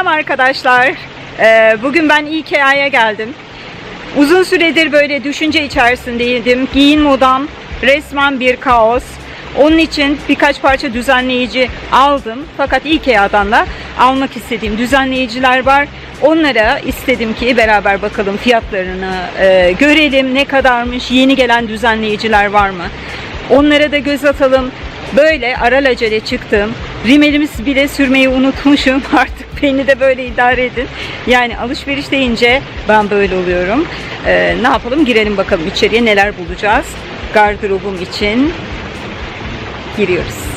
Selam arkadaşlar. Ee, bugün ben Ikea'ya geldim. Uzun süredir böyle düşünce içerisindeydim. Giyin modam resmen bir kaos. Onun için birkaç parça düzenleyici aldım. Fakat Ikea'dan da almak istediğim düzenleyiciler var. Onlara istedim ki beraber bakalım fiyatlarını e, görelim. Ne kadarmış, yeni gelen düzenleyiciler var mı? Onlara da göz atalım. Böyle aralacele çıktım. Rimelimiz bile sürmeyi unutmuşum. Artık beni de böyle idare edin. Yani alışveriş deyince ben böyle oluyorum. Ee, ne yapalım? Girelim bakalım içeriye neler bulacağız. Gardırobum için giriyoruz.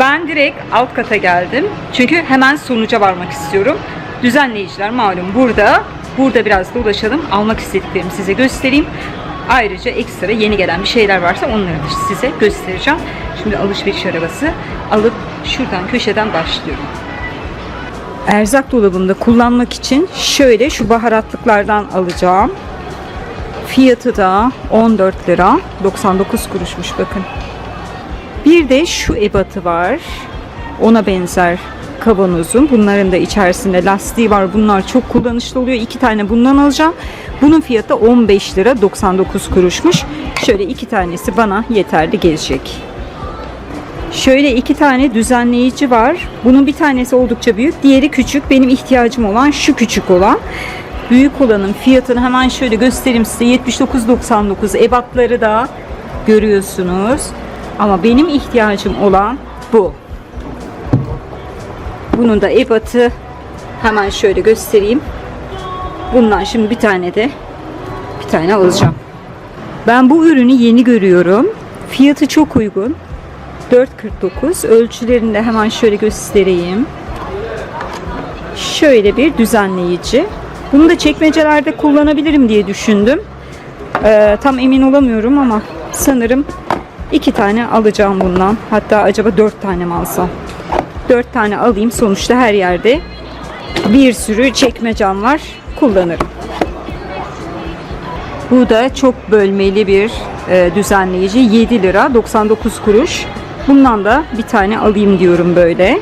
Ben direkt alt kata geldim. Çünkü hemen sonuca varmak istiyorum. Düzenleyiciler malum burada. Burada biraz dolaşalım. Almak istediklerimi size göstereyim. Ayrıca ekstra yeni gelen bir şeyler varsa onları da size göstereceğim. Şimdi alışveriş arabası alıp şuradan köşeden başlıyorum. Erzak dolabımda kullanmak için şöyle şu baharatlıklardan alacağım. Fiyatı da 14 lira 99 kuruşmuş bakın. Bir de şu ebatı var. Ona benzer kavanozum. Bunların da içerisinde lastiği var. Bunlar çok kullanışlı oluyor. İki tane bundan alacağım. Bunun fiyatı 15 lira 99 kuruşmuş. Şöyle iki tanesi bana yeterli gelecek. Şöyle iki tane düzenleyici var. Bunun bir tanesi oldukça büyük. Diğeri küçük. Benim ihtiyacım olan şu küçük olan. Büyük olanın fiyatını hemen şöyle göstereyim size. 79.99 ebatları da görüyorsunuz. Ama benim ihtiyacım olan bu. Bunun da ebatı hemen şöyle göstereyim. Bundan şimdi bir tane de bir tane alacağım. Ben bu ürünü yeni görüyorum. Fiyatı çok uygun. 4.49. Ölçülerini de hemen şöyle göstereyim. Şöyle bir düzenleyici. Bunu da çekmecelerde kullanabilirim diye düşündüm. Ee, tam emin olamıyorum ama sanırım iki tane alacağım bundan. Hatta acaba dört tane mi alsam? Dört tane alayım. Sonuçta her yerde bir sürü çekmecem var. Kullanırım. Bu da çok bölmeli bir e, düzenleyici. 7 lira 99 kuruş. Bundan da bir tane alayım diyorum böyle.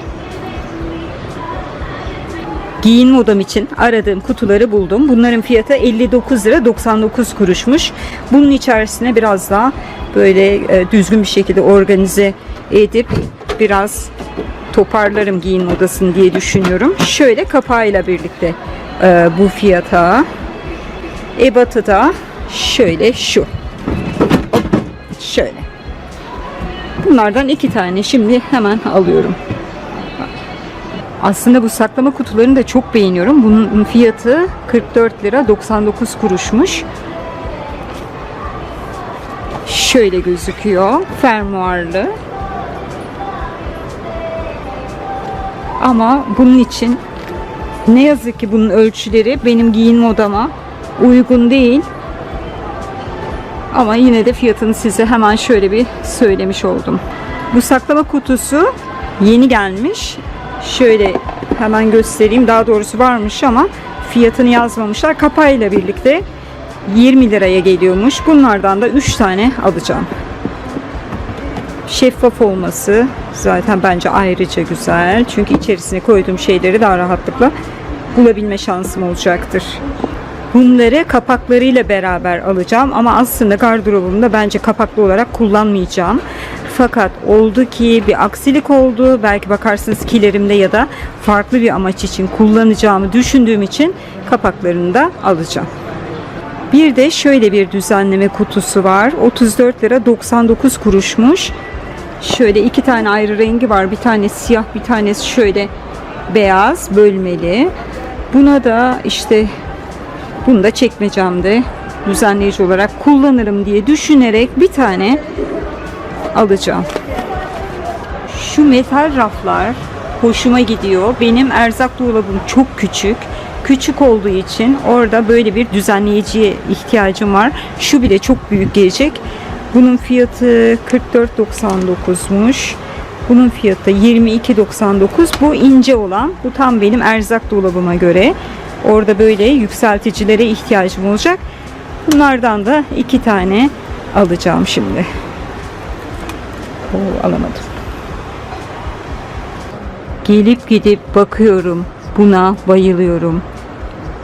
Giyinme odam için aradığım kutuları buldum. Bunların fiyatı 59 lira 99 kuruşmuş. Bunun içerisine biraz daha böyle e, düzgün bir şekilde organize edip biraz toparlarım giyinme odasını diye düşünüyorum. Şöyle kapağıyla birlikte e, bu fiyata. Ebatı da şöyle şu. Hop, şöyle. Bunlardan iki tane şimdi hemen alıyorum. Aslında bu saklama kutularını da çok beğeniyorum. Bunun fiyatı 44 lira 99 kuruşmuş. Şöyle gözüküyor. Fermuarlı. Ama bunun için ne yazık ki bunun ölçüleri benim giyinme odama uygun değil. Ama yine de fiyatını size hemen şöyle bir söylemiş oldum. Bu saklama kutusu yeni gelmiş. Şöyle hemen göstereyim. Daha doğrusu varmış ama fiyatını yazmamışlar. Kapağıyla birlikte 20 liraya geliyormuş. Bunlardan da 3 tane alacağım. Şeffaf olması zaten bence ayrıca güzel. Çünkü içerisine koyduğum şeyleri daha rahatlıkla bulabilme şansım olacaktır. Bunları kapaklarıyla beraber alacağım ama aslında gardırobumda bence kapaklı olarak kullanmayacağım. Fakat oldu ki bir aksilik oldu. Belki bakarsınız kilerimde ya da farklı bir amaç için kullanacağımı düşündüğüm için kapaklarını da alacağım. Bir de şöyle bir düzenleme kutusu var. 34 lira 99 kuruşmuş. Şöyle iki tane ayrı rengi var. Bir tane siyah, bir tanesi şöyle beyaz, bölmeli. Buna da işte bunu da çekmecemde düzenleyici olarak kullanırım diye düşünerek bir tane alacağım. Şu metal raflar hoşuma gidiyor. Benim erzak dolabım çok küçük. Küçük olduğu için orada böyle bir düzenleyiciye ihtiyacım var. Şu bile çok büyük gelecek. Bunun fiyatı 44.99'muş. Bunun fiyatı 22.99. Bu ince olan. Bu tam benim erzak dolabıma göre. Orada böyle yükselticilere ihtiyacım olacak. Bunlardan da iki tane alacağım şimdi. Oo, alamadım. Gelip gidip bakıyorum. Buna bayılıyorum.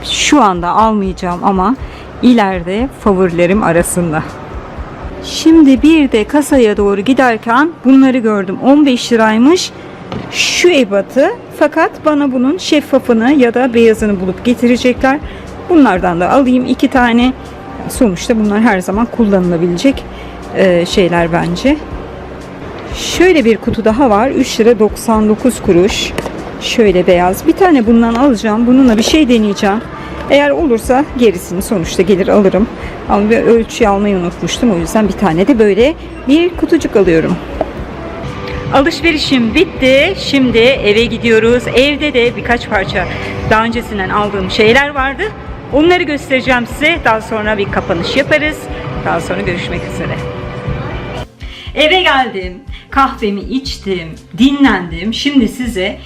Şu anda almayacağım ama ileride favorilerim arasında. Şimdi bir de kasaya doğru giderken bunları gördüm. 15 liraymış şu ebatı. Fakat bana bunun şeffafını ya da beyazını bulup getirecekler. Bunlardan da alayım iki tane. Sonuçta bunlar her zaman kullanılabilecek e, şeyler bence. Şöyle bir kutu daha var. 3 lira 99 kuruş. Şöyle beyaz. Bir tane bundan alacağım. Bununla bir şey deneyeceğim. Eğer olursa gerisini sonuçta gelir alırım. Ama bir ölçüyü almayı unutmuştum. O yüzden bir tane de böyle bir kutucuk alıyorum. Alışverişim bitti. Şimdi eve gidiyoruz. Evde de birkaç parça daha öncesinden aldığım şeyler vardı. Onları göstereceğim size. Daha sonra bir kapanış yaparız. Daha sonra görüşmek üzere. Eve geldim, kahvemi içtim, dinlendim. Şimdi size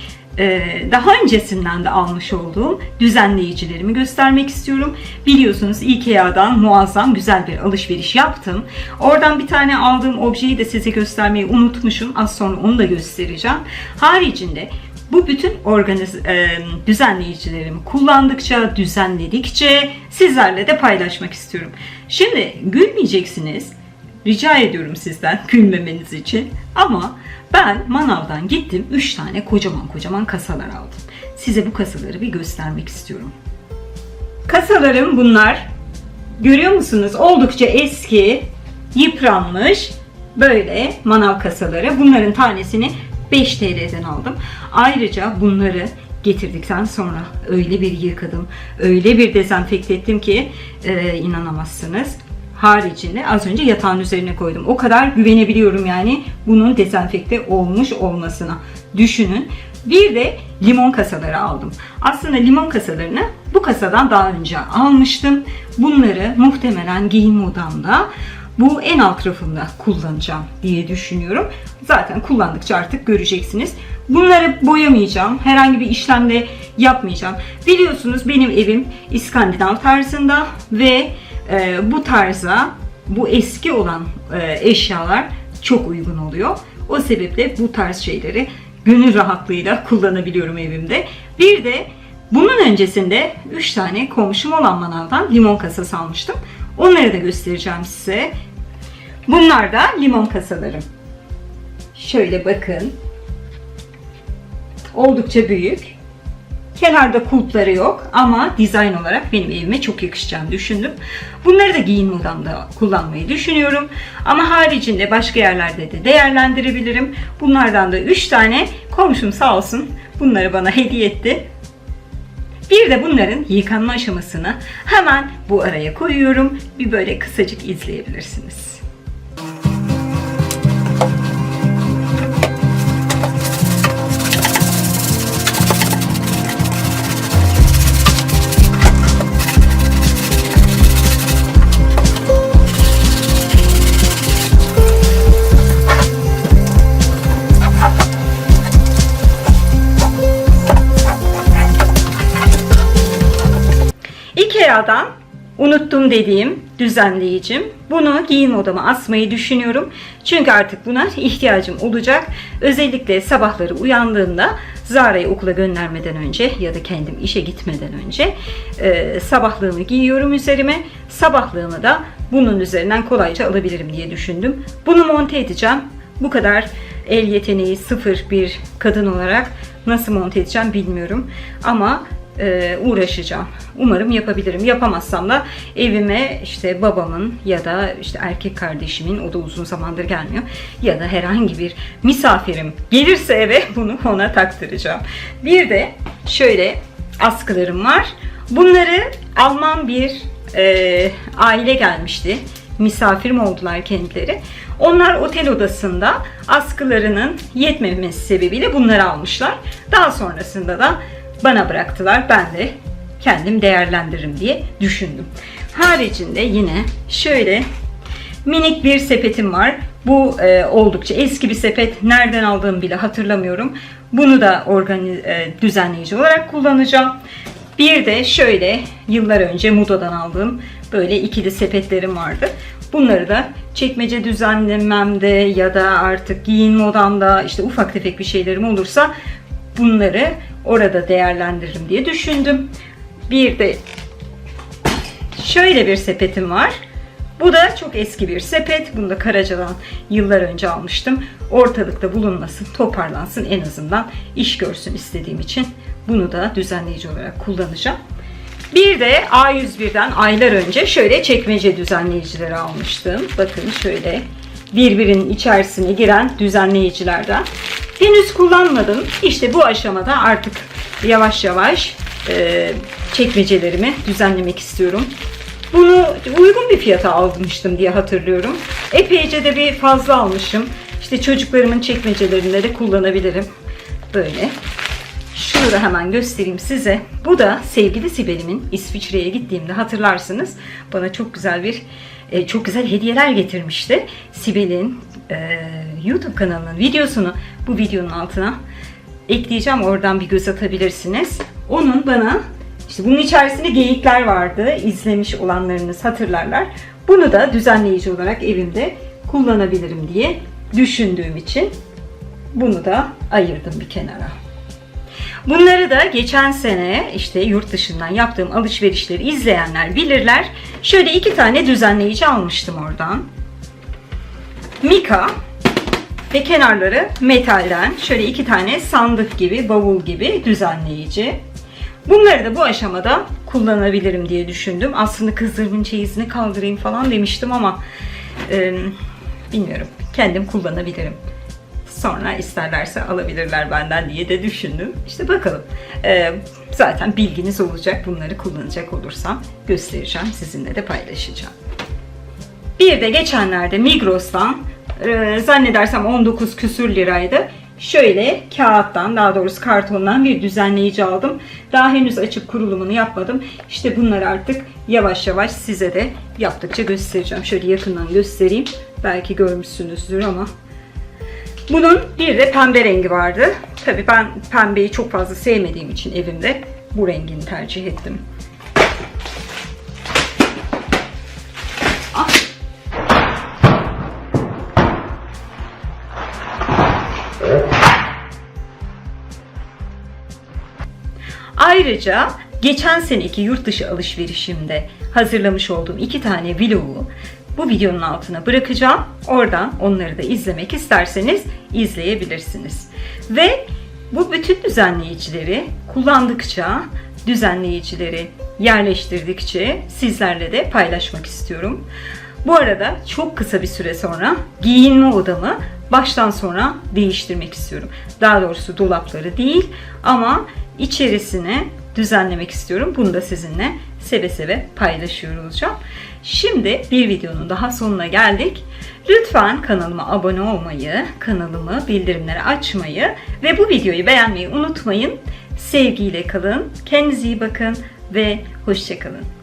daha öncesinden de almış olduğum düzenleyicilerimi göstermek istiyorum. Biliyorsunuz Ikea'dan muazzam güzel bir alışveriş yaptım. Oradan bir tane aldığım objeyi de size göstermeyi unutmuşum. Az sonra onu da göstereceğim. Haricinde bu bütün organiz e, düzenleyicilerimi kullandıkça, düzenledikçe sizlerle de paylaşmak istiyorum. Şimdi gülmeyeceksiniz. Rica ediyorum sizden gülmemeniz için. Ama ben manavdan gittim 3 tane kocaman kocaman kasalar aldım. Size bu kasaları bir göstermek istiyorum. Kasalarım bunlar. Görüyor musunuz? Oldukça eski, yıpranmış böyle manav kasaları. Bunların tanesini 5 TL'den aldım. Ayrıca bunları getirdikten sonra öyle bir yıkadım, öyle bir dezenfekte ettim ki e, inanamazsınız haricinde az önce yatağın üzerine koydum. O kadar güvenebiliyorum yani bunun dezenfekte olmuş olmasına. Düşünün. Bir de limon kasaları aldım. Aslında limon kasalarını bu kasadan daha önce almıştım. Bunları muhtemelen giyinme odamda bu en alt rafında kullanacağım diye düşünüyorum. Zaten kullandıkça artık göreceksiniz. Bunları boyamayacağım. Herhangi bir işlemde yapmayacağım. Biliyorsunuz benim evim İskandinav tarzında ve e, bu tarza bu eski olan e, eşyalar çok uygun oluyor. O sebeple bu tarz şeyleri gönül rahatlığıyla kullanabiliyorum evimde. Bir de bunun öncesinde 3 tane komşum olan manavdan limon kasası almıştım. Onları da göstereceğim size. Bunlar da limon kasalarım. Şöyle bakın. Oldukça büyük. Kenarda kulpları yok ama dizayn olarak benim evime çok yakışacağını düşündüm. Bunları da giyinme odamda kullanmayı düşünüyorum. Ama haricinde başka yerlerde de değerlendirebilirim. Bunlardan da 3 tane komşum sağ olsun bunları bana hediye etti. Bir de bunların yıkanma aşamasını hemen bu araya koyuyorum. Bir böyle kısacık izleyebilirsiniz. Ikea'dan unuttum dediğim düzenleyicim. Bunu giyinme odama asmayı düşünüyorum. Çünkü artık buna ihtiyacım olacak. Özellikle sabahları uyandığımda Zara'yı okula göndermeden önce ya da kendim işe gitmeden önce e, sabahlığımı giyiyorum üzerime. Sabahlığımı da bunun üzerinden kolayca alabilirim diye düşündüm. Bunu monte edeceğim. Bu kadar el yeteneği sıfır bir kadın olarak nasıl monte edeceğim bilmiyorum. Ama e, uğraşacağım. Umarım yapabilirim. Yapamazsam da evime işte babamın ya da işte erkek kardeşimin o da uzun zamandır gelmiyor ya da herhangi bir misafirim gelirse eve bunu ona taktıracağım. Bir de şöyle askılarım var. Bunları Alman bir e, aile gelmişti. Misafirim oldular kendileri. Onlar otel odasında askılarının yetmemesi sebebiyle bunları almışlar. Daha sonrasında da bana bıraktılar. Ben de kendim değerlendiririm diye düşündüm. Haricinde yine şöyle minik bir sepetim var. Bu e, oldukça eski bir sepet. Nereden aldığımı bile hatırlamıyorum. Bunu da organiz, e, düzenleyici olarak kullanacağım. Bir de şöyle yıllar önce Mudo'dan aldığım böyle ikili sepetlerim vardı. Bunları da çekmece düzenlememde ya da artık giyinme odamda işte ufak tefek bir şeylerim olursa bunları orada değerlendiririm diye düşündüm. Bir de şöyle bir sepetim var. Bu da çok eski bir sepet. Bunu da Karaca'dan yıllar önce almıştım. Ortalıkta bulunmasın, toparlansın en azından iş görsün istediğim için bunu da düzenleyici olarak kullanacağım. Bir de A101'den aylar önce şöyle çekmece düzenleyicileri almıştım. Bakın şöyle birbirinin içerisine giren düzenleyicilerden. Henüz kullanmadım. İşte bu aşamada artık yavaş yavaş e, çekmecelerimi düzenlemek istiyorum. Bunu uygun bir fiyata almıştım diye hatırlıyorum. Epeyce de bir fazla almışım. İşte çocuklarımın çekmecelerinde de kullanabilirim. Böyle. Şunu da hemen göstereyim size. Bu da sevgili Sibel'imin İsviçre'ye gittiğimde hatırlarsınız. Bana çok güzel bir e, çok güzel hediyeler getirmişti. Sibel'in e, YouTube kanalının videosunu bu videonun altına ekleyeceğim. Oradan bir göz atabilirsiniz. Onun bana işte bunun içerisinde geyikler vardı. İzlemiş olanlarınız hatırlarlar. Bunu da düzenleyici olarak evimde kullanabilirim diye düşündüğüm için bunu da ayırdım bir kenara. Bunları da geçen sene işte yurt dışından yaptığım alışverişleri izleyenler bilirler. Şöyle iki tane düzenleyici almıştım oradan. Mika ve kenarları metalden şöyle iki tane sandık gibi, bavul gibi düzenleyici. Bunları da bu aşamada kullanabilirim diye düşündüm. Aslında kızlarımın çeyizini kaldırayım falan demiştim ama e, bilmiyorum. Kendim kullanabilirim. Sonra isterlerse alabilirler benden diye de düşündüm. İşte bakalım. E, zaten bilginiz olacak. Bunları kullanacak olursam göstereceğim. Sizinle de paylaşacağım. Bir de geçenlerde Migros'tan e, zannedersem 19 küsür liraydı. Şöyle kağıttan daha doğrusu kartondan bir düzenleyici aldım. Daha henüz açıp kurulumunu yapmadım. İşte bunları artık yavaş yavaş size de yaptıkça göstereceğim. Şöyle yakından göstereyim. Belki görmüşsünüzdür ama. Bunun bir de pembe rengi vardı. Tabii ben pembeyi çok fazla sevmediğim için evimde bu rengini tercih ettim. Ayrıca geçen seneki yurt dışı alışverişimde hazırlamış olduğum iki tane vlogu bu videonun altına bırakacağım. Oradan onları da izlemek isterseniz izleyebilirsiniz. Ve bu bütün düzenleyicileri kullandıkça, düzenleyicileri yerleştirdikçe sizlerle de paylaşmak istiyorum. Bu arada çok kısa bir süre sonra giyinme odamı baştan sona değiştirmek istiyorum. Daha doğrusu dolapları değil ama içerisini düzenlemek istiyorum. Bunu da sizinle seve seve paylaşıyor olacağım. Şimdi bir videonun daha sonuna geldik. Lütfen kanalıma abone olmayı, kanalımı bildirimleri açmayı ve bu videoyu beğenmeyi unutmayın. Sevgiyle kalın, kendinize iyi bakın ve hoşçakalın.